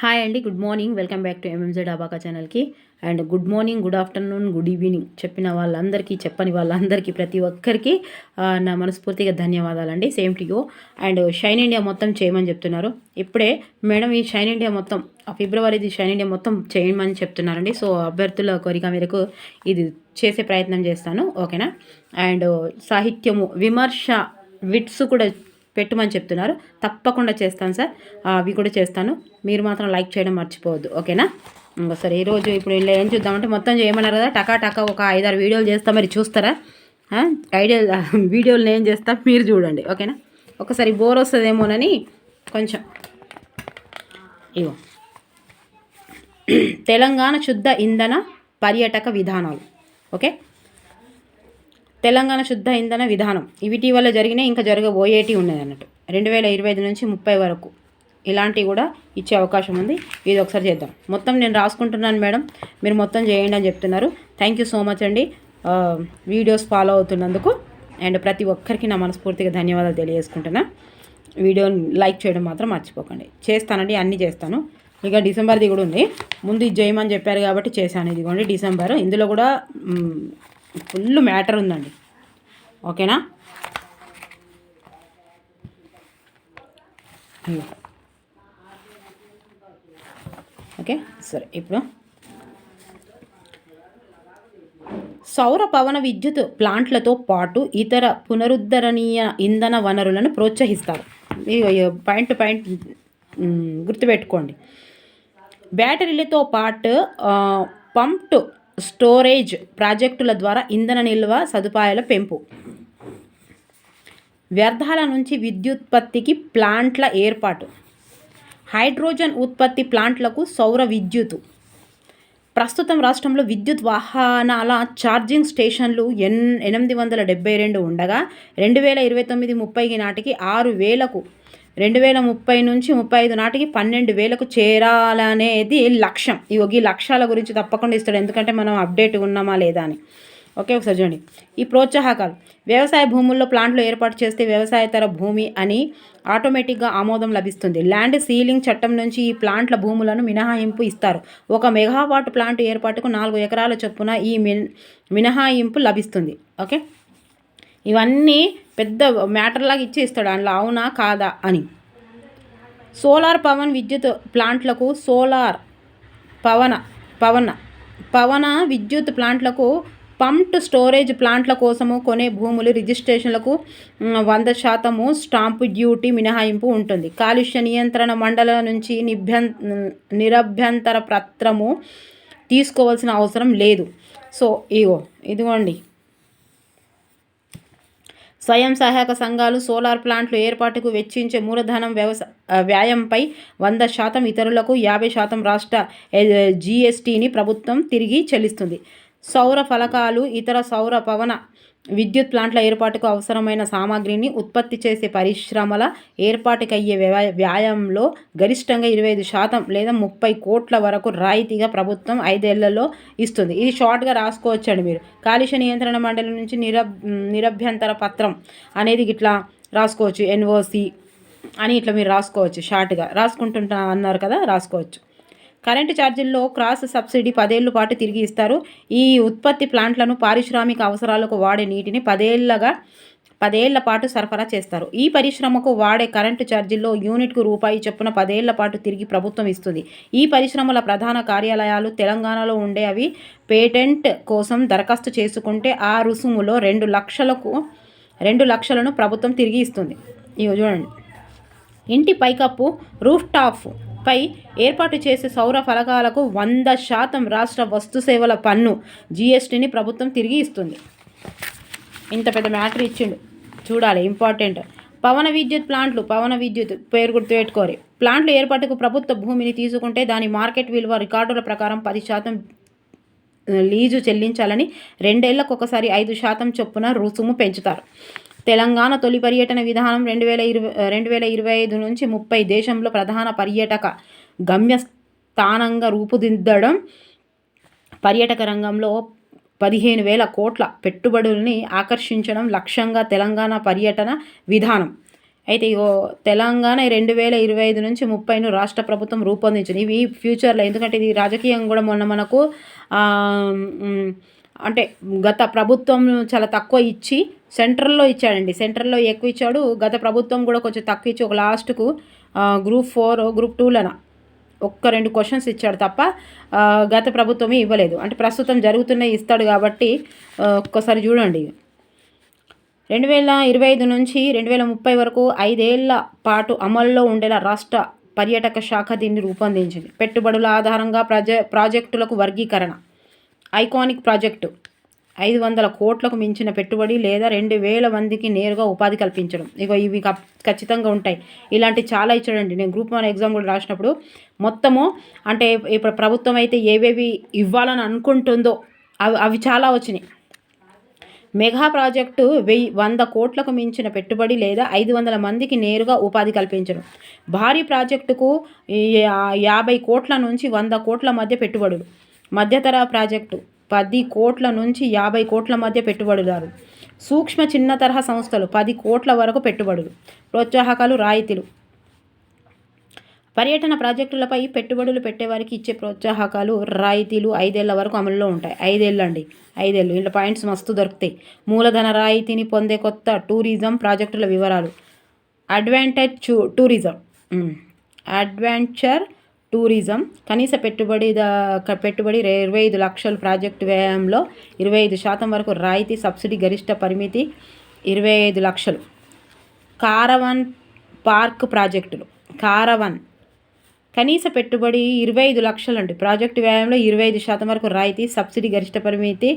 Hi అండి good morning. Welcome back to MMZ abaca ఛానల్కి. And good morning good afternoon good evening చెప్పిన వాళ్ళందరికీ చెప్పని వాళ్ళందరికీ ప్రతి ఒక్కరికి నా మనస్ఫూర్తిగా ధన్యవాదాలండి. Same to you and shine India మొత్తం చేయమని చెప్తున్నారు. ఇప్పుడే మేడం ఈ షైన్ ఇండియా మొత్తం ఫిబ్రవరిది షైన్ ఇండియా మొత్తం చేయమని చెప్తున్నారండి. సో అభ్యర్థుల కోరిక మేరకు ఇది చేసే ప్రయత్నం చేస్తాను. ఓకేనా? అండ్ సాహిత్యము విమర్శ విట్స్ కూడా పెట్టమని చెప్తున్నారు. తప్పకుండా చేస్తాను సార్. అవి కూడా చేస్తాను. మీరు మాత్రం లైక్ చేయడం మర్చిపోవద్దు. ఓకేనా? ఇంకా సరే ఈరోజు ఇప్పుడు ఇలా ఏం చూద్దామంటే మొత్తం చేయమన్నారు కదా టకా టకా ఒక ఐదారు వీడియోలు చేస్తా మరి చూస్తారా? ఐడియా వీడియోలు నేను చేస్తా మీరు చూడండి. ఓకేనా? ఒకసారి బోర్ వస్తుందేమోనని కొంచెం ఇగో తెలంగాణ శుద్ధ ఇంధన పర్యాటక విధానాలు. ఓకే? తెలంగాణ శుద్ధ ఇంధన విధానం. ఇటీవల జరిగిన ఇంకా జరగబోయేటి ఉన్నది అన్నట్టు రెండు వేల ఇరవై ఐదు నుంచి ముప్పై వరకు ఇలాంటివి కూడా ఇచ్చే అవకాశం ఉంది. ఇది ఒకసారి చేద్దాం. మొత్తం నేను రాసుకుంటున్నాను మేడం. మీరు మొత్తం చేయండి అని చెప్తున్నారు. థ్యాంక్ యూ సో మచ్ అండి. వీడియోస్ ఫాలో అవుతున్నందుకు అండ్ ప్రతి ఒక్కరికి నా మనస్ఫూర్తిగా ధన్యవాదాలు తెలియజేసుకుంటున్నా. వీడియోని లైక్ చేయడం మాత్రం మర్చిపోకండి. చేస్తానండి అన్నీ చేస్తాను. ఇక డిసెంబర్ది కూడా ఉంది. ముందు ఇది చేయమని చెప్పారు కాబట్టి చేశాను. ఇదిగోండి డిసెంబర్. ఇందులో కూడా ఫుల్ మ్యాటర్ ఉందండి. ఓకేనా? ఓకే సరే ఇప్పుడు. సౌర పవన విద్యుత్ ప్లాంట్లతో పాటు ఇతర పునరుద్ధరణీయ ఇంధన వనరులను ప్రోత్సహిస్తారు. పాయింట్ పాయింట్ గుర్తుపెట్టుకోండి. బ్యాటరీలతో పాటు పంప్డ్ స్టోరేజ్ ప్రాజెక్టుల ద్వారా ఇంధన నిల్వ సదుపాయాల పెంపు. వ్యర్థాల నుంచి విద్యుత్పత్తికి ప్లాంట్ల ఏర్పాటు. హైడ్రోజన్ ఉత్పత్తి ప్లాంట్లకు సౌర విద్యుత్. ప్రస్తుతం రాష్ట్రంలో విద్యుత్ వాహనాల ఛార్జింగ్ స్టేషన్లు ఎన్ ఎనిమిది వందల డెబ్బై రెండు ఉండగా రెండు వేల ఇరవై తొమ్మిది ముప్పై నాటికి ఆరు వేలకు రెండు వేల ముప్పై నుంచి ముప్పై ఐదు నాటికి పన్నెండు వేలకు చేరాలనేది లక్ష్యం. ఈ ఈ లక్ష్యాల గురించి తప్పకుండా ఇస్తాడు. ఎందుకంటే మనం అప్డేట్ ఉన్నామా లేదా అని. ఓకే ఒకసారి చూడండి. ఈ ప్రోత్సాహకాలు. వ్యవసాయ భూముల్లో ప్లాంట్లు ఏర్పాటు చేస్తే వ్యవసాయతర భూమి అని ఆటోమేటిక్గా ఆమోదం లభిస్తుంది. ల్యాండ్ సీలింగ్ చట్టం నుంచి ఈ ప్లాంట్ల భూములను మినహాయింపు ఇస్తారు. ఒక మెగావాట్ ప్లాంట్ ఏర్పాటుకు నాలుగు ఎకరాల చొప్పున ఈ మిన్ మినహాయింపు లభిస్తుంది. ఓకే? ఇవన్నీ పెద్ద మ్యాటర్ లాగా అందులో అవునా? కాదా? అని. సోలార్ పవన్ విద్యుత్ ప్లాంట్లకు సోలార్ పవన పవన పవన విద్యుత్ ప్లాంట్లకు పంప్డ్ స్టోరేజ్ ప్లాంట్ల కోసము కొనే భూములు రిజిస్ట్రేషన్లకు వంద శాతము స్టాంపు డ్యూటీ మినహాయింపు ఉంటుంది. కాలుష్య నియంత్రణ మండల నుంచి నిభ్యం నిరభ్యంతర పత్రము తీసుకోవాల్సిన అవసరం లేదు. సో ఇగో ఇదిగోండి. స్వయం సహాయక సంఘాలు సోలార్ ప్లాంట్లు ఏర్పాటుకు వెచ్చించే మూలధనం వ్యవసా వ్యాయంపై వంద శాతం ఇతరులకు యాభై శాతం రాష్ట్ర జీఎస్టీని ప్రభుత్వం తిరిగి చెల్లిస్తుంది. సౌర ఫలకాలు ఇతర సౌర పవన విద్యుత్ ప్లాంట్ల ఏర్పాటుకు అవసరమైన సామాగ్రిని ఉత్పత్తి చేసే పరిశ్రమల ఏర్పాటుకయ్యే వ్యయ వ్యాయంలో గరిష్టంగా ఇరవై ఐదు శాతం లేదా ముప్పై కోట్ల వరకు రాయితీగా ప్రభుత్వం ఐదేళ్ళలో ఇస్తుంది. ఇది షార్ట్గా రాసుకోవచ్చండి మీరు. కాలుష్య నియంత్రణ మండలి నుంచి నిరబ్ నిరభ్యంతర పత్రం అనేది ఇట్లా రాసుకోవచ్చు. ఎన్ఓసి అని ఇట్లా మీరు రాసుకోవచ్చు. షార్ట్గా రాసుకుంటుంటా అన్నారు కదా రాసుకోవచ్చు. కరెంటు ఛార్జీల్లో క్రాస్ సబ్సిడీ పదేళ్ళ పాటు తిరిగి ఇస్తారు. ఈ ఉత్పత్తి ప్లాంట్లను పారిశ్రామిక అవసరాలకు వాడే నీటిని పదేళ్ళగా పదేళ్ళ పాటు సరఫరా చేస్తారు. ఈ పరిశ్రమకు వాడే కరెంటు ఛార్జీల్లో యూనిట్కు రూపాయి చొప్పున పదేళ్ళ పాటు తిరిగి ప్రభుత్వం ఇస్తుంది. ఈ పరిశ్రమల ప్రధాన కార్యాలయాలు తెలంగాణలో ఉండే అవి పేటెంట్ కోసం దరఖాస్తు చేసుకుంటే ఆ రుసుములో రెండు లక్షలకు రెండు లక్షలను ప్రభుత్వం తిరిగి ఇస్తుంది. ఇవి చూడండి. ఇంటి పైకప్పు రూఫ్ టాప్ పై ఏర్పాటు చేసే సౌర ఫలకాలకు వంద శాతం రాష్ట్ర వస్తు సేవల పన్ను జీఎస్టీని ప్రభుత్వం తిరిగి ఇస్తుంది. ఇంత పెద్ద మ్యాటర్ ఇచ్చిండు. చూడాలి ఇంపార్టెంట్. పవన విద్యుత్ ప్లాంట్లు పవన విద్యుత్ పేరు గుర్తుపెట్టుకోరి ప్లాంట్లు ఏర్పాటుకు ప్రభుత్వ భూమిని తీసుకుంటే దాని మార్కెట్ విలువ రికార్డుల ప్రకారం పది శాతం లీజు చెల్లించాలని రెండేళ్ళకు ఒకసారి ఐదు శాతం చొప్పున రుసుము పెంచుతారు. తెలంగాణ తొలి పర్యటన విధానం రెండు వేల ఇరవై రెండు వేల ఇరవై ఐదు నుంచి ముప్పై దేశంలో ప్రధాన పర్యాటక గమ్యస్థానంగా రూపుదిద్దడం పర్యాటక రంగంలో పదిహేను వేల కోట్ల పెట్టుబడుల్ని ఆకర్షించడం లక్ష్యంగా తెలంగాణ పర్యటన విధానం. అయితే తెలంగాణ రెండు వేల ఇరవై ఐదు నుంచి ముప్పైను రాష్ట్ర ప్రభుత్వం రూపొందించింది. ఇవి ఫ్యూచర్లో ఎందుకంటే ఇది రాజకీయం కూడా మొన్న మనకు అంటే గత ప్రభుత్వం చాలా తక్కువ ఇచ్చి సెంట్రల్లో ఇచ్చాడండి. సెంట్రల్లో ఎక్కువ ఇచ్చాడు. గత ప్రభుత్వం కూడా కొంచెం తక్కువ ఇచ్చి ఒక లాస్ట్కు గ్రూప్ ఫోర్ గ్రూప్ టూలన ఒక్క రెండు క్వశ్చన్స్ ఇచ్చాడు తప్ప గత ప్రభుత్వమే ఇవ్వలేదు. అంటే ప్రస్తుతం జరుగుతున్నాయి ఇస్తాడు కాబట్టి ఒక్కసారి చూడండి. రెండు వేల ఇరవై ఐదు నుంచి రెండు వేల ముప్పై వరకు ఐదేళ్ళ పాటు అమల్లో ఉండేలా రాష్ట్ర పర్యాటక శాఖ దీన్ని రూపొందించింది. పెట్టుబడుల ఆధారంగా ప్రజ ప్రాజెక్టులకు వర్గీకరణ. Iconic project. ఐదు వందల కోట్లకు మించిన పెట్టుబడి లేదా రెండు వేల మందికి నేరుగా ఉపాధి కల్పించడం. ఇక ఇవి ఖచ్చితంగా ఉంటాయి. ఇలాంటి చాలా ఇచ్చాడండి. నేను గ్రూప్ వన్ ఎగ్జామ్ కూడా రాసినప్పుడు మొత్తము అంటే ఇప్పుడు ప్రభుత్వం అయితే ఏవేవి ఇవ్వాలని అనుకుంటుందో అవి అవి చాలా వచ్చినాయి. మెగా ప్రాజెక్టు వెయ్యి వంద కోట్లకు మించిన పెట్టుబడి లేదా ఐదు వందల మందికి నేరుగా ఉపాధి కల్పించడం. భారీ ప్రాజెక్టుకు యాభై కోట్ల నుంచి వంద కోట్ల మధ్య పెట్టుబడులు. మధ్యతర ప్రాజెక్టు పది కోట్ల నుంచి యాభై కోట్ల మధ్య పెట్టుబడిదారు సూక్ష్మ చిన్న తరహా సంస్థలు పది కోట్ల వరకు పెట్టుబడులు. ప్రోత్సాహకాలు రాయితీలు. పర్యటన ప్రాజెక్టులపై పెట్టుబడులు పెట్టేవారికి ఇచ్చే ప్రోత్సాహకాలు రాయితీలు ఐదేళ్ళ వరకు అమలులో ఉంటాయి. ఐదేళ్ళు అండి ఐదేళ్ళు. ఇంట్లో పాయింట్స్ మస్తు దొరుకుతాయి. మూలధన రాయితీని పొందే కొత్త టూరిజం ప్రాజెక్టుల వివరాలు. Advantage tourism. Adventure tourism. కనీస పెట్టుబడి పెట్టుబడి ఇరవై ఐదు లక్షల ప్రాజెక్టు వ్యయంలో ఇరవై ఐదు శాతం వరకు రాయితీ సబ్సిడీ గరిష్ట పరిమితి ఇరవై ఐదు లక్షలు. కారవన్ పార్క్ ప్రాజెక్టులు. కారవన్. కనీస పెట్టుబడి ఇరవై ఐదు లక్షలు అండి ప్రాజెక్టు వ్యయంలో ఇరవై ఐదు శాతం వరకు రాయితీ సబ్సిడీ గరిష్ట పరిమితి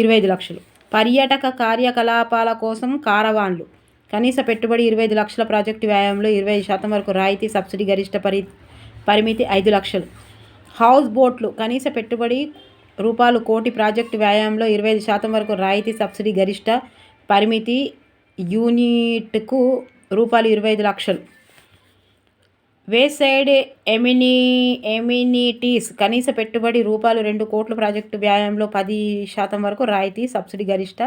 ఇరవై ఐదు లక్షలు. పర్యాటక కార్యకలాపాల కోసం కారవాన్లు. కనీస పెట్టుబడి ఇరవై ఐదు లక్షల ప్రాజెక్టు వ్యాయంలో ఇరవై ఐదు శాతం వరకు రాయితీ సబ్సిడీ గరిష్ట పరి పరిమితి ఐదు లక్షలు. హౌస్ బోట్లు కనీస పెట్టుబడి రూపాయలు కోటి ప్రాజెక్టు వ్యాయామంలో ఇరవై ఐదు శాతం వరకు రాయితీ సబ్సిడీ గరిష్ట పరిమితి యూనిట్కు రూపాయలు ఇరవై ఐదు లక్షలు. వేసైడ్ ఎమినీ ఎమినిటీస్ కనీస పెట్టుబడి రూపాయలు రెండు కోట్ల ప్రాజెక్టు వ్యాయామంలో పది శాతం వరకు రాయితీ సబ్సిడీ గరిష్ట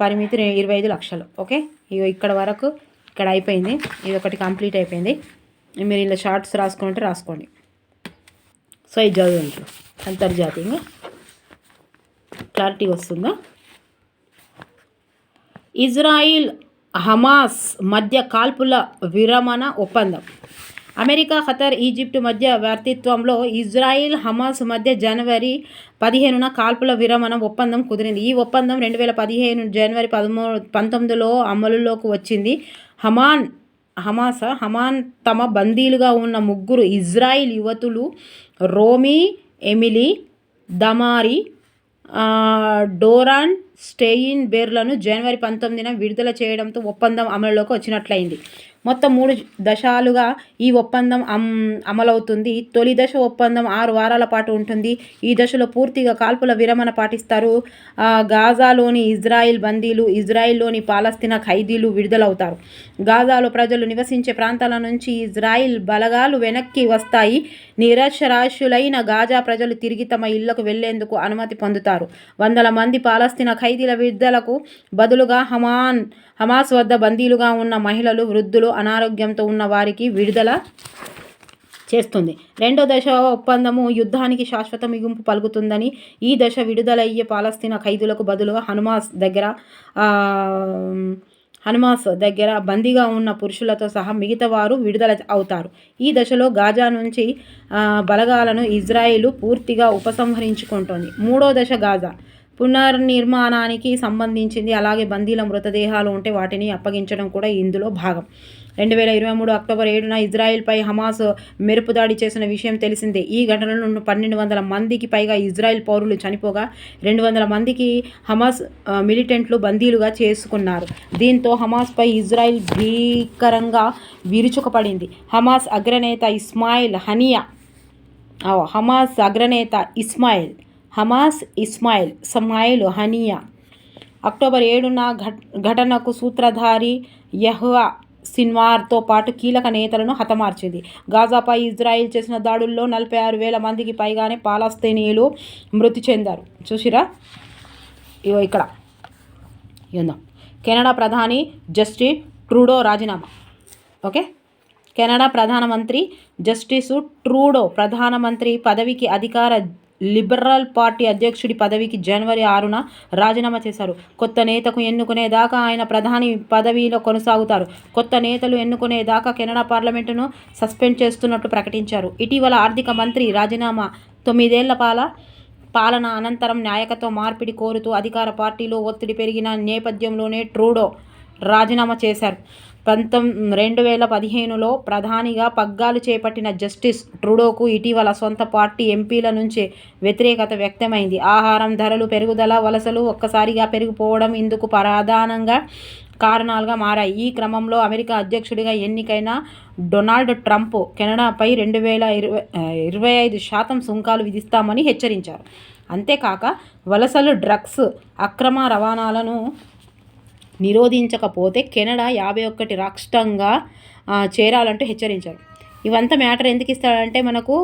పరిమితి ఇరవై ఐదు లక్షలు. ఓకే? ఇగో ఇక్కడ వరకు ఇక్కడ అయిపోయింది. ఇది ఒకటి కంప్లీట్ అయిపోయింది. మీరు ఇలా షార్ట్స్ రాసుకుంటే రాసుకోండి. సో ఇది చదువుంటారు అంతర్జాతీయంగా క్లారిటీ వస్తుందా? ఇజ్రాయిల్ హమాస్ మధ్య కాల్పుల విరమణ ఒప్పందం. అమెరికా ఖతర్ ఈజిప్ట్ మధ్య వర్తిత్వంలో ఇజ్రాయిల్ హమాస్ మధ్య జనవరి పదిహేనున కాల్పుల విరమణ ఒప్పందం కుదిరింది. ఈ ఒప్పందం రెండు వేల పదిహేను జనవరి పదమూడు పంతొమ్మిదిలో అమలులోకి వచ్చింది. హమాన్ హమాస హమాన్ తమ బందీలుగా ఉన్న ముగ్గురు ఇజ్రాయిల్ యువతులు రోమీ ఎమిలీ దమారి డోరాన్ స్టెయిన్ బేర్లను జనవరి పంతొమ్మిదిన విడుదల చేయడంతో ఒప్పందం అమలులోకి వచ్చినట్లయింది. మొత్తం మూడు దశాలుగా ఈ ఒప్పందం అమ్ అమలవుతుంది. తొలి దశ ఒప్పందం ఆరు వారాల పాటు ఉంటుంది. ఈ దశలో పూర్తిగా కాల్పుల విరమణ పాటిస్తారు. గాజాలోని ఇజ్రాయిల్ బందీలు ఇజ్రాయిల్లోని పాలస్తీనా ఖైదీలు విడుదలవుతారు. గాజాలో ప్రజలు నివసించే ప్రాంతాల నుంచి ఇజ్రాయిల్ బలగాలు వెనక్కి వస్తాయి. నిరక్షరాస్యులైన గాజా ప్రజలు తిరిగి తమ ఇళ్ళకు వెళ్ళేందుకు అనుమతి పొందుతారు. వందల మంది పాలస్తీనా ఖైదీల విడుదలకు బదులుగా హమాన్ హమాస్ వద్ద బందీలుగా ఉన్న మహిళలు వృద్ధులు అనారోగ్యంతో ఉన్న వారికి విడుదల చేస్తుంది. రెండో దశ ఒప్పందము యుద్ధానికి శాశ్వత మిగింపు పలుకుతుందని ఈ దశ విడుదలయ్యే పాలస్తీనా ఖైదులకు బదులుగా హనుమాస్ దగ్గర హనుమాస్ దగ్గర బందీగా ఉన్న పురుషులతో సహా మిగతా వారు విడుదల అవుతారు. ఈ దశలో గాజా నుంచి బలగాలను ఇజ్రాయిలు పూర్తిగా ఉపసంహరించుకుంటోంది. మూడో దశ గాజా. పునర్నిర్మాణానికి సంబంధించింది. అలాగే బందీల మృతదేహాలు ఉంటే వాటిని అప్పగించడం కూడా ఇందులో భాగం. రెండు వేల ఇరవై మూడు అక్టోబర్ ఏడున ఇజ్రాయెల్పై హమాస్ మెరుపు దాడి చేసిన విషయం తెలిసిందే. ఈ ఘటనలో పన్నెండు వందల మందికి పైగా ఇజ్రాయెల్ పౌరులు చనిపోగా రెండు వందల మందికి హమాస్ మిలిటెంట్లు బందీలుగా చేసుకున్నారు. దీంతో హమాస్పై ఇజ్రాయెల్ భీకరంగా విరుచుకుపడింది. హమాస్ అగ్రనేత ఇస్మాయిల్ హనియా హమాస్ అగ్రనేత ఇస్మాయిల్ హమాస్ ఇస్మాయిల్ సమాయిల్ హనియా. అక్టోబర్ ఏడున ఘట్ ఘటనకు సూత్రధారి యహ్వా సిన్వార్తో పాటు కీలక నేతలను హతమార్చింది. గాజాపై ఇజ్రాయిల్ చేసిన దాడుల్లో నలభై ఆరు వేల మందికి పైగానే పాలస్తీనీయులు మృతి చెందారు. చూసిరా? ఇగో ఇక్కడ. ఏందో? కెనడా ప్రధాని జస్టిస్ ట్రూడో రాజీనామా. ఓకే? కెనడా ప్రధానమంత్రి జస్టిసు ట్రూడో ప్రధానమంత్రి పదవికి అధికార లిబరల్ పార్టీ అధ్యక్షుడి పదవికి జనవరి ఆరున రాజీనామా చేశారు. కొత్త నేతకు ఎన్నుకునేదాకా ఆయన ప్రధాని పదవిలో కొనసాగుతారు. కొత్త నేతలు ఎన్నుకునేదాకా కెనడా పార్లమెంటును సస్పెండ్ చేస్తున్నట్టు ప్రకటించారు. ఇటీవల ఆర్థిక మంత్రి రాజీనామా తొమ్మిదేళ్ళ పాల పాలన అనంతరం నాయకత్వ మార్పిడి కోరుతూ అధికార పార్టీలో ఒత్తిడి పెరిగిన నేపథ్యంలోనే ట్రూడో రాజీనామా చేశారు. పంతొమ్ రెండు వేల పదిహేనులో ప్రధానిగా పగ్గాలు చేపట్టిన జస్టిస్ ట్రూడోకు ఇటీవల సొంత పార్టీ ఎంపీల నుంచే వ్యతిరేకత వ్యక్తమైంది. ఆహారం ధరలు పెరుగుదల వలసలు ఒక్కసారిగా పెరిగిపోవడం ఇందుకు ప్రధానంగా కారణాలుగా మారాయి. ఈ క్రమంలో అమెరికా అధ్యక్షుడిగా ఎన్నికైన డొనాల్డ్ ట్రంప్ కెనడాపై రెండు వేల ఇరవై ఇరవై ఐదు శాతం సుంకాలు విధిస్తామని హెచ్చరించారు. అంతేకాక వలసలు డ్రగ్స్ అక్రమ రవాణాలను నిరోధించకపోతే కెనడా యాభై ఒక్కటి రాష్ట్రంగా చేరాలంటూ హెచ్చరించారు ఇవంతా మ్యాటర్ ఎందుకు ఇస్తాడంటే మనకు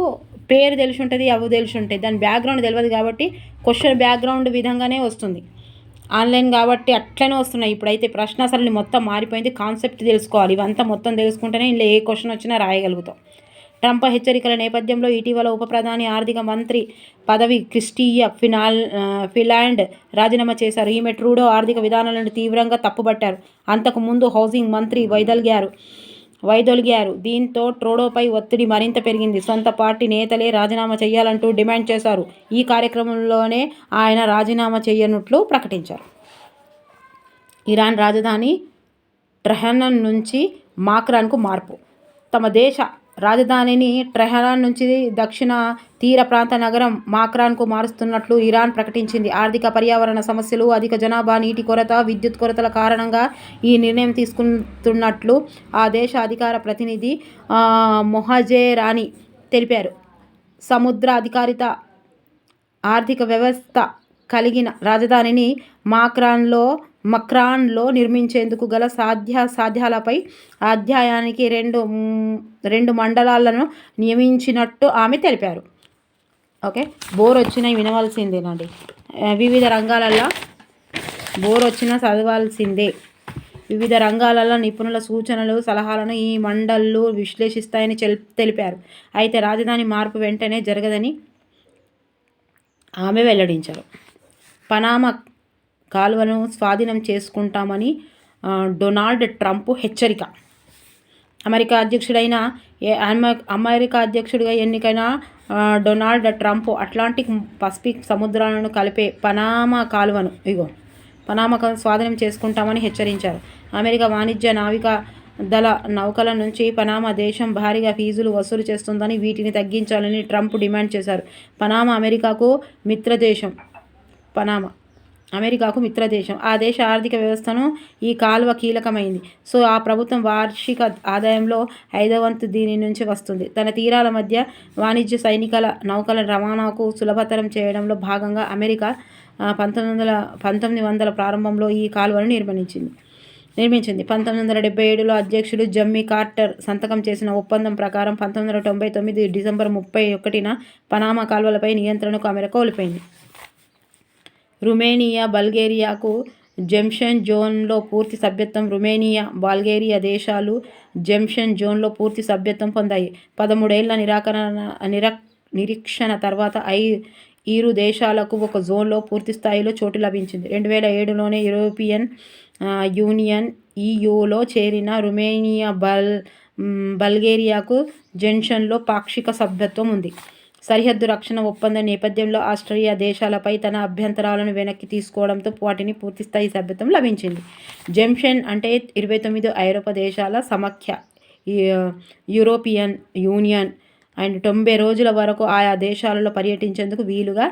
పేరు తెలిసి ఉంటుంది అవి తెలిసి ఉంటాయి దాని బ్యాక్గ్రౌండ్ తెలియదు కాబట్టి క్వశ్చన్ బ్యాక్గ్రౌండ్ విధంగానే వస్తుంది. ఆన్లైన్ కాబట్టి అట్లనే వస్తున్నాయి. ఇప్పుడైతే ప్రశ్న అసలు మొత్తం మారిపోయింది. కాన్సెప్ట్ తెలుసుకోవాలి. ఇవంతా మొత్తం తెలుసుకుంటేనే ఇందులో ఏ క్వశ్చన్ వచ్చినా రాయగలుగుతాం. ట్రంప్ హెచ్చరికల నేపథ్యంలో ఇటీవల ఉప ప్రధాని ఆర్థిక మంత్రి పదవి క్రిస్టియా ఫినాల్ ఫిలాండ్ రాజీనామా చేశారు. ఈమె ట్రూడో ఆర్థిక విధానాలను తీవ్రంగా తప్పుబట్టారు అంతకుముందు హౌసింగ్ మంత్రి వైదొలిగారు. వైదొలిగారు. దీంతో ట్రోడోపై ఒత్తిడి మరింత పెరిగింది. సొంత పార్టీ నేతలే రాజీనామా చేయాలంటూ డిమాండ్ చేశారు. ఈ కార్యక్రమంలోనే ఆయన రాజీనామా చేయనుట్లు ప్రకటించారు. ఇరాన్ రాజధాని ట్రెహనన్ నుంచి మాక్రాన్కు మార్పు. తమ దేశ రాజధానిని ట్రెహరాన్ నుంచి దక్షిణ తీర ప్రాంత నగరం మాక్రాన్కు మారుస్తున్నట్లు ఇరాన్ ప్రకటించింది. ఆర్థిక పర్యావరణ సమస్యలు అధిక జనాభా నీటి కొరత విద్యుత్ కొరతల కారణంగా ఈ నిర్ణయం తీసుకుంటున్నట్లు ఆ దేశ అధికార ప్రతినిధి మొహజేరాని తెలిపారు. సముద్ర అధికారిత ఆర్థిక వ్యవస్థ కలిగిన రాజధానిని మాక్రాన్లో మక్రాన్లో నిర్మించేందుకు గల సాధ్యాసాధ్యాలపై అధ్యాయానికి రెండు రెండు మండలాలను నియమించినట్టు ఆమె తెలిపారు. ఓకే? బోర్ వచ్చినా వినవలసిందేనండి. వివిధ రంగాలలో బోర్ వచ్చినా చదవాల్సిందే. వివిధ రంగాలలో నిపుణుల సూచనలు సలహాలను ఈ మండళ్ళు విశ్లేషిస్తాయని తెలిపారు. అయితే రాజధాని మార్పు వెంటనే జరగదని ఆమె వెల్లడించారు. పనామా కాలువను స్వాధీనం చేసుకుంటామని డొనాల్డ్ ట్రంప్ హెచ్చరిక. అమెరికా అధ్యక్షుడైన అమెరికా అధ్యక్షుడిగా ఎన్నికైన డొనాల్డ్ ట్రంప్ అట్లాంటిక్ పసిఫిక్ సముద్రాలను కలిపే పనామా కాలువను ఇగో పనామా స్వాధీనం చేసుకుంటామని హెచ్చరించారు. అమెరికా వాణిజ్య నావిక దళ నౌకల నుంచి పనామా దేశం భారీగా ఫీజులు వసూలు చేస్తుందని వీటిని తగ్గించాలని ట్రంప్ డిమాండ్ చేశారు. పనామా అమెరికాకు మిత్రదేశం పనామా అమెరికాకు మిత్రదేశం. ఆ దేశ ఆర్థిక వ్యవస్థను ఈ కాలువ కీలకమైంది. సో ఆ ప్రభుత్వం వార్షిక ఆదాయంలో ఐదవ వంతు దీని నుంచి వస్తుంది. తన తీరాల మధ్య వాణిజ్య సైనికల నౌకల రవాణాకు సులభతరం చేయడంలో భాగంగా అమెరికా పంతొమ్మిది వందల పంతొమ్మిది వందల ప్రారంభంలో ఈ కాలువను నిర్మించింది. నిర్మించింది. పంతొమ్మిది వందల డెబ్బై ఏడులో అధ్యక్షుడు జమ్మీ కార్టర్ సంతకం చేసిన ఒప్పందం ప్రకారం పంతొమ్మిది వందల తొంభై తొమ్మిది డిసెంబర్ ముప్పై ఒకటిన పనామా కాలువలపై నియంత్రణకు అమెరికా కోల్పోయింది రుమేనియా బల్గేరియాకు జంషన్ జోన్లో పూర్తి సభ్యత్వం రుమేనియా బల్గేరియా దేశాలు జంషన్ జోన్లో పూర్తి సభ్యత్వం పొందాయి. పదమూడేళ్ళ నిరాకరణ నిర నిరీక్షణ తర్వాత ఐ ఇరు దేశాలకు ఒక జోన్లో పూర్తి స్థాయిలో చోటు లభించింది. రెండు వేల ఏడులోనే యూరోపియన్ యూనియన్ ఈయూలో చేరిన రుమేనియా బల్ బల్గేరియాకు జంక్షన్లో పాక్షిక సభ్యత్వం ఉంది. సరిహద్దు రక్షణ ఒప్పందం నేపథ్యంలో ఆస్ట్రేలియా దేశాలపై తన అభ్యంతరాలను వెనక్కి తీసుకోవడంతో వాటిని పూర్తిస్థాయి సభ్యత్వం లభించింది. జంక్షన్ అంటే ఇరవై తొమ్మిది ఐరోపా దేశాల సమఖ్య యూరోపియన్ యూనియన్ అండ్ తొంభై రోజుల వరకు ఆయా దేశాలలో పర్యటించేందుకు వీలుగా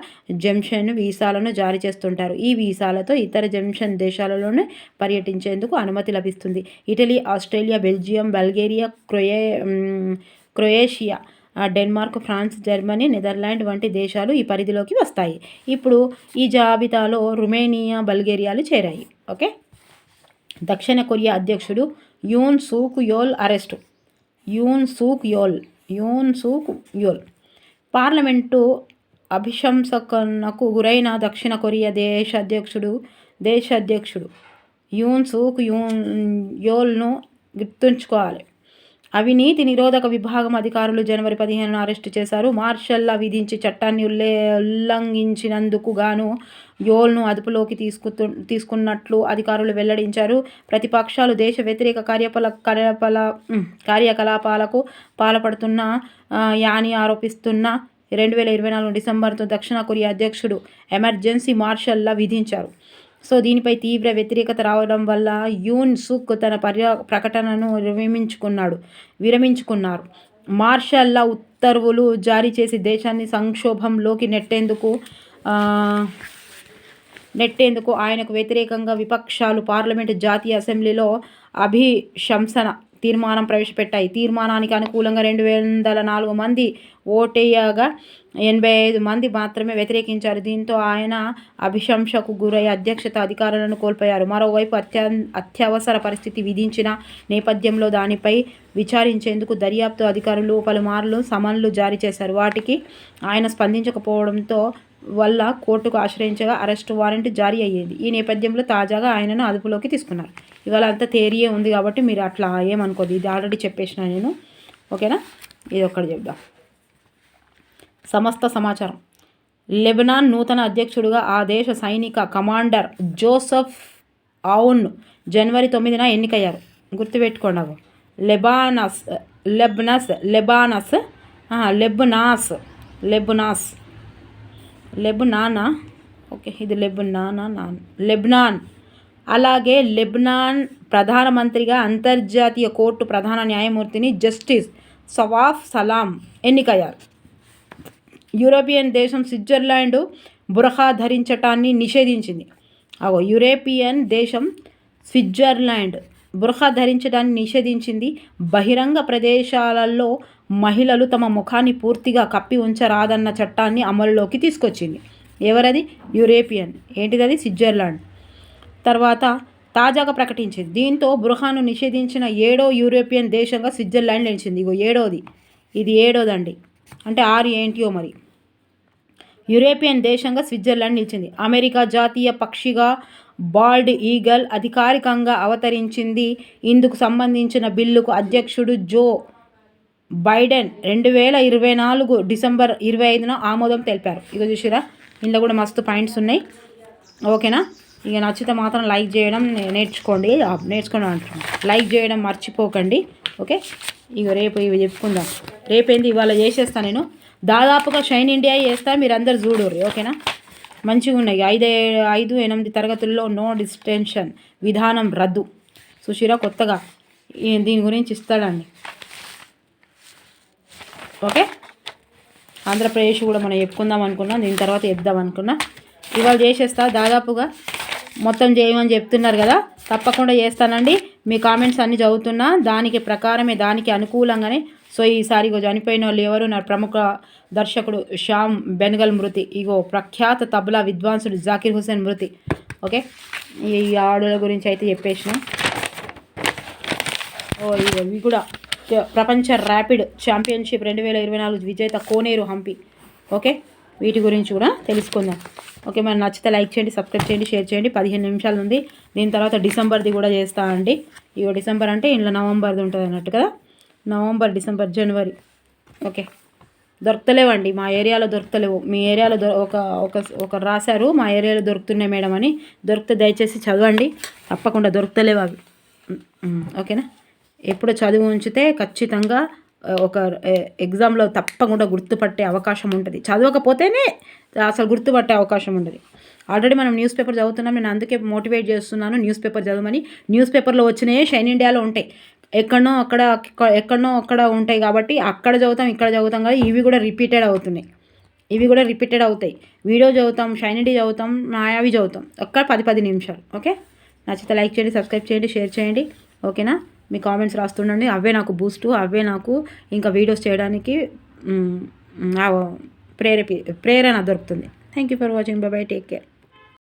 జంక్షన్ వీసాలను జారీ చేస్తుంటారు. ఈ వీసాలతో ఇతర జంక్షన్ దేశాలలోనే పర్యటించేందుకు అనుమతి లభిస్తుంది. Italy Australia Belgium Bulgaria క్రొయే Croatia Denmark France Germany Netherland వంటి దేశాలు ఈ పరిధిలోకి వస్తాయి. ఇప్పుడు ఈ జాబితాలో రుమేనియా బల్గేరియాలు చేరాయి. ఓకే? దక్షిణ కొరియా అధ్యక్షుడు యూన్ సూక్ యోల్ అరెస్టు. యూన్ సూక్ యోల్. యూన్ సూక్ యోల్. పార్లమెంటు అభిశంసకనకు గురైన దక్షిణ కొరియా దేశ అధ్యక్షుడు దేశ అధ్యక్షుడు యూన్ సూక్ యూన్ యోల్ను గుర్తుంచుకోవాలి. అవినీతి నిరోధక విభాగం అధికారులు జనవరి పదిహేనున అరెస్టు చేశారు. మార్షల్లా విధించి చట్టాన్ని ఉల్లే ఉల్లంఘించినందుకు గాను యోల్ను అదుపులోకి తీసుకుతు తీసుకున్నట్లు అధికారులు వెల్లడించారు. ప్రతిపక్షాలు దేశ వ్యతిరేక కార్యపల కార్యపల కార్యకలాపాలకు పాల్పడుతున్న యాని ఆరోపిస్తున్న రెండు వేల ఇరవై నాలుగు డిసెంబర్తో దక్షిణ కొరియా అధ్యక్షుడు ఎమర్జెన్సీ మార్షల్లా విధించారు. సో దీనిపై తీవ్ర వ్యతిరేకత రావడం వల్ల యూన్ సుక్ తన పర్య ప్రకటనను విరమించుకున్నాడు విరమించుకున్నారు. మార్షల్లా ఉత్తర్వులు జారీ చేసి దేశాన్ని సంక్షోభంలోకి నెట్టేందుకు నెట్టేందుకు ఆయనకు వ్యతిరేకంగా విపక్షాలు పార్లమెంటు జాతీయ అసెంబ్లీలో అభిశంసన తీర్మానం ప్రవేశపెట్టాయి. తీర్మానానికి అనుకూలంగా రెండు వందల నాలుగు మంది ఓటేయగా ఎనభై ఐదు మంది మాత్రమే వ్యతిరేకించారు. దీంతో ఆయన అభిశంసకు గురై అధ్యక్షత అధికారాలను కోల్పోయారు. మరోవైపు అత్యా అత్యవసర పరిస్థితి విధించిన నేపథ్యంలో దానిపై విచారించేందుకు దర్యాప్తు అధికారులు పలుమార్లు సమన్లు జారీ చేశారు. వాటికి ఆయన స్పందించకపోవడంతో వల్ల కోర్టుకు ఆశ్రయించగా అరెస్టు వారెంట్ జారీ అయ్యేది. ఈ నేపథ్యంలో తాజాగా ఆయనను అదుపులోకి తీసుకున్నారు. ఇవాళ అంతా థేరియే ఉంది కాబట్టి మీరు అట్లా ఏమనుకోదు ఇది ఆల్రెడీ చెప్పేసిన నేను. ఓకేనా? ఇది ఒక్కటి చెప్దాం. సమస్త సమాచారం. లెబనాన్ నూతన అధ్యక్షుడుగా ఆ దేశ సైనిక కమాండర్ జోసఫ్ అవున్ జనవరి తొమ్మిదిన ఎన్నికయ్యారు. గుర్తుపెట్టుకోండి అవి లెబానస్ లెబ్నస్ లెబానస్ లెబ్నాస్ లెబ్నాస్. లెబ్నానా? ఓకే ఇది లెబ్నానా నాన్. లెబ్నాన్. అలాగే లెబ్నాన్ ప్రధానమంత్రిగా అంతర్జాతీయ కోర్టు ప్రధాన న్యాయమూర్తిని జస్టిస్ సవాఫ్ సలాం ఎన్నికయ్యారు. యూరోపియన్ దేశం స్విట్జర్లాండ్ బురఖా ధరించటాన్ని నిషేధించింది. అగో యూరోపియన్ దేశం స్విట్జర్లాండ్ బురఖా ధరించడాన్ని నిషేధించింది. బహిరంగ ప్రదేశాలలో మహిళలు తమ ముఖాన్ని పూర్తిగా కప్పి ఉంచరాదన్న చట్టాన్ని అమలులోకి తీసుకొచ్చింది. ఎవరది? యూరోపియన్. ఏంటిది అది స్విట్జర్లాండ్. తర్వాత తాజాగా ప్రకటించింది. దీంతో బృహాను నిషేధించిన ఏడో యూరోపియన్ దేశంగా స్విట్జర్లాండ్ నిలిచింది. ఇగో ఏడోది. ఇది ఏడోదండి. అంటే ఆరు ఏంటియో మరి. యూరోపియన్ దేశంగా స్విట్జర్లాండ్ నిలిచింది. అమెరికా జాతీయ పక్షిగా బాల్డ్ ఈగల్ అధికారికంగా అవతరించింది. ఇందుకు సంబంధించిన బిల్లుకు అధ్యక్షుడు జో బైడెన్ రెండు వేల ఇరవై నాలుగు డిసెంబర్ ఇరవై ఐదున ఆమోదం తెలిపారు. ఇక చూసిరా? ఇందులో కూడా మస్తు పాయింట్స్ ఉన్నాయి. ఓకేనా? ఇక నచ్చితే మాత్రం లైక్ చేయడం నేర్చుకోండి. నేర్చుకోండి అంటున్నాను లైక్ చేయడం మర్చిపోకండి. ఓకే? ఇక రేపు ఇవి చెప్పుకుందాం. రేపేంది? ఇవాళ చేసేస్తాను నేను. దాదాపుగా షైన్ ఇండియా చేస్తా. మీరు అందరు చూడరు ఓకేనా? మంచిగా ఉన్నాయి. ఐదు ఐదు ఎనిమిది తరగతుల్లో నో డిస్టెన్షన్ విధానం రద్దు. సుశీరా కొత్తగా దీని గురించి ఇస్తాడండి. ఓకే? ఆంధ్రప్రదేశ్ కూడా మనం చెప్పుకుందాం అనుకున్నాం. దీని తర్వాత చెప్దాం అనుకున్నా. ఇవాళ చేసేస్తా. దాదాపుగా మొత్తం చేయమని చెప్తున్నారు కదా తప్పకుండా చేస్తానండి. మీ కామెంట్స్ అన్నీ చదువుతున్నా దానికి ప్రకారమే దానికి అనుకూలంగానే. సో ఈసారి ఇగో చనిపోయిన వాళ్ళు ఎవరు నా ప్రముఖ దర్శకుడు శ్యామ్ బెనగల్ మృతి. ఇగో ప్రఖ్యాత తబలా విద్వాంసుడు జాకిర్ హుసేన్ మృతి. ఓకే? ఈ ఆడుల గురించి అయితే చెప్పేసిన. ఓ ఇగో ఇవి కూడా ప్రపంచ ర్యాపిడ్ ఛాంపియన్షిప్ రెండు వేల ఇరవై నాలుగు విజేత కోనేరు హంపి. ఓకే? వీటి గురించి కూడా తెలుసుకుందాం. ఓకే మరి నచ్చితే లైక్ చేయండి సబ్స్క్రైబ్ చేయండి షేర్ చేయండి. పదిహేను నిమిషాలు ఉంది. దీని తర్వాత డిసెంబర్ది కూడా చేస్తా అండి. ఇగో డిసెంబర్ అంటే ఇంట్లో నవంబర్ది ఉంటుంది అన్నట్టు కదా? నవంబర్ డిసెంబర్ జనవరి. ఓకే. దొరకలేవండి మా ఏరియాలో దొరకలేవు మీ ఏరియాలో ఒక ఒక ఒక రాశారు మా ఏరియాలో దొరుకుతున్నాయి మేడం అని. దొరికితే దయచేసి చదవండి. తప్పకుండా దొరకలేవు అవి. ఓకేనా? ఎప్పుడు చదువు ఉంచితే ఖచ్చితంగా ఒక ఎగ్జామ్లో తప్పకుండా గుర్తుపట్టే అవకాశం ఉంటుంది. చదవకపోతేనే అసలు గుర్తుపట్టే అవకాశం ఉంటుంది. ఆల్రెడీ మనం న్యూస్ పేపర్ చదువుతున్నాం నేను అందుకే మోటివేట్ చేస్తున్నాను న్యూస్ పేపర్ చదవమని. న్యూస్ పేపర్లో వచ్చినాయే షైన్ ఇండియాలో ఉంటాయి. ఎక్కడనో అక్కడ ఎక్కడనో అక్కడ ఉంటాయి కాబట్టి అక్కడ చదువుతాం ఇక్కడ చదువుతాం కానీ ఇవి కూడా రిపీటెడ్ అవుతున్నాయి. ఇవి కూడా రిపీటెడ్ అవుతాయి. వీడియో చదువుతాం షైన్ ఇండియా చదువుతాం మాయావి చదువుతాం. ఒక్క పది పది నిమిషాలు ఓకే? నచ్చితే లైక్ చేయండి సబ్స్క్రైబ్ చేయండి షేర్ చేయండి ఓకేనా? మీ కామెంట్స్ రాస్తుండండి. అవే నాకు బూస్టు అవే నాకు ఇంకా వీడియోస్ చేయడానికి ప్రేరేపి ప్రేరణ దొరుకుతుంది. Thank you for watching bye bye take care